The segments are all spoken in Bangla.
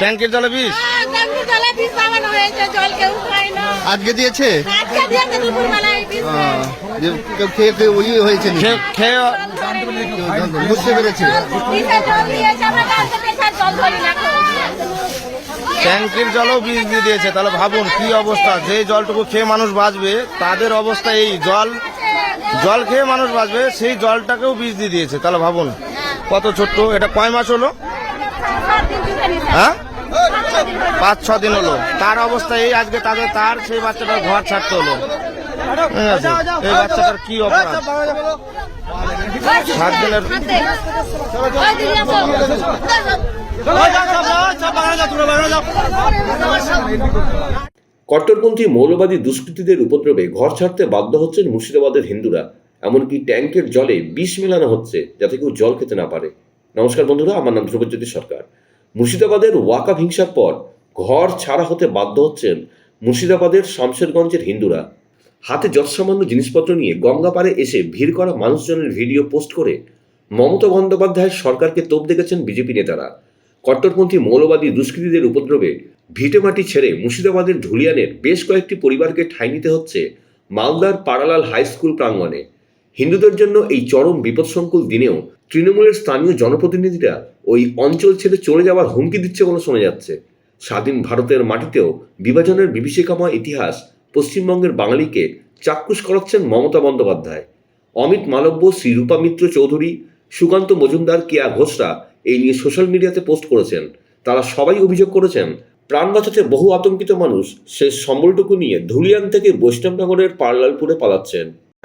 ট্যাঙ্কের জলে বিষ আজকে দিয়েছে? কেউ খেয়ে খেয়ে ওই হয়েছে খেয়ে খেয়ে বুঝতে পেরেছে। ট্যাঙ্কির জলও বিষ দিয়ে দিয়েছে। তাহলে ভাবুন কি অবস্থা? যে জলটুকু খেয়ে মানুষ বাঁচবে তাদের অবস্থা এই জল জল খেয়ে মানুষ বাঁচবে সেই জলটাকেও বিষ দিয়ে দিয়েছে। তাহলে ভাবুন কত ছোট্ট এটা কয় মাস হলো? হ্যাঁ? পাঁচ, ছ দিন হলো। তার অবস্থা এই আজকে তাদের, তার সেই বাচ্চাটার ঘর ছাড়তে হলো। এই বাচ্চাটার কি অপরাধ? সাত দিনের কট্টরপন্থী মৌলবাদী দুষ্কৃতীদের উপদ্রবে ঘর ছাড়তে বাধ্য হচ্ছেন মুর্শিদাবাদের হিন্দুরা। এমনকি ট্যাঙ্কের জলে বিষ মেলানো হচ্ছে, যাতে কেউ জল খেতে না পারে। নমস্কার বন্ধুরা, আমার নাম ধ্রুবজ্যোতি সরকার। মুর্শিদাবাদের ওয়াকাফ হিংসার পর ঘর ছাড়া হতে বাধ্য হচ্ছেন মুর্শিদাবাদের শামশেরগঞ্জের হিন্দুরা। হাতে যৎসামান্য জিনিসপত্র নিয়ে গঙ্গা গঙ্গাপাড়ে এসে ভিড় করা মানুষজনের ভিডিও পোস্ট করে মমতা বন্দ্যোপাধ্যায়ের সরকারকে তোপ দেখেছেন বিজেপি নেতারা। কট্টরপন্থী মৌলবাদী দুষ্কৃতীদের উপদ্রবে ভিটেমাটি ছেড়ে মুর্শিদাবাদের ধুলিয়ানের বেশ কয়েকটি পরিবারকে ঠাঁই নিতে হচ্ছে মালদার পাড়ালাল হাই স্কুল প্রাঙ্গণে। হিন্দুদের জন্য এই চরম বিপদসংকুল দিনেও তৃণমূলের স্থানীয় জনপ্রতিনিধিরা ওই অঞ্চল ছেড়ে চলে যাওয়ার হুমকি দিচ্ছে বলে শোনা যাচ্ছে। স্বাধীন ভারতের মাটিতেও বিভাজনের বিভীষিকাময় ইতিহাস পশ্চিমবঙ্গের বাঙালিকে চাক্ষুষ করাচ্ছেন মমতা বন্দ্যোপাধ্যায়। অমিত মালব্য শ্রী রূপা মিত্র চৌধুরী, সুকান্ত মজুমদার কেয়া ঘোষরা এই নিয়ে সোশ্যাল মিডিয়াতে পোস্ট করেছেন। তারা সবাই অভিযোগ করেছেন, প্রাণ বাঁচাতে বহু আতঙ্কিত মানুষ শেষ সম্বলটুকু নিয়ে ধুলিয়ান থেকে বৈষ্ণবনগরের পার্লালপুরে পালাচ্ছেন।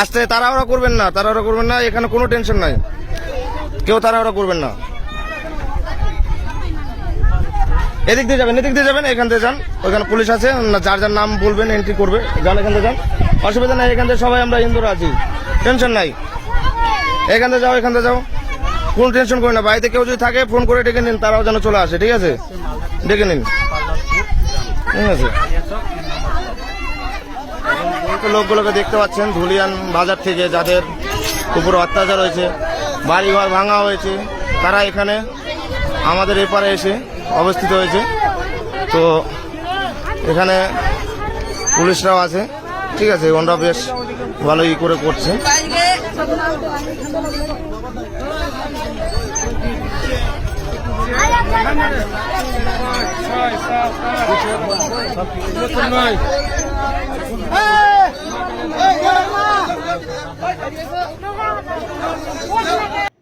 আসতে তাড়াহুড়া করবেন না, তাড়াহুড়া করবেন না, এখানে কোনো টেনশন নাই। কেউ তাড়াহুড়া করবেন না। এদিক দিয়ে যাবেন, এদিক দিয়ে যাবেন, এখান থেকে যান। ওখানে পুলিশ আছে যার যার নাম বলবেন এন্ট্রি করবে। যান, এখান থেকে যান। অসুবিধা নাই, এখান থেকে সবাই আমরা হিন্দুরা আছি। টেনশন নাই। এখান থেকে যাও, এখান থেকে যাও। কোনো টেনশন করি না। বাড়িতে কেউ যদি থাকে ফোন করে ডেকে নিন, তারাও যেন চলে আসে, ঠিক আছে? ডেকে নিন। ঠিক আছে? লোকগুলোকে দেখতে পাচ্ছেন, ধুলিয়ান বাজার থেকে, যাদের উপর অত্যাচার হয়েছে, বাড়িঘর ভাঙা হয়েছে, তারা এখানে আমাদের এপারে এসে অবস্থিত হয়েছে তো এখানে পুলিশরাও আছে ঠিক আছে ওনারা বেশ ভালো ই করে করছে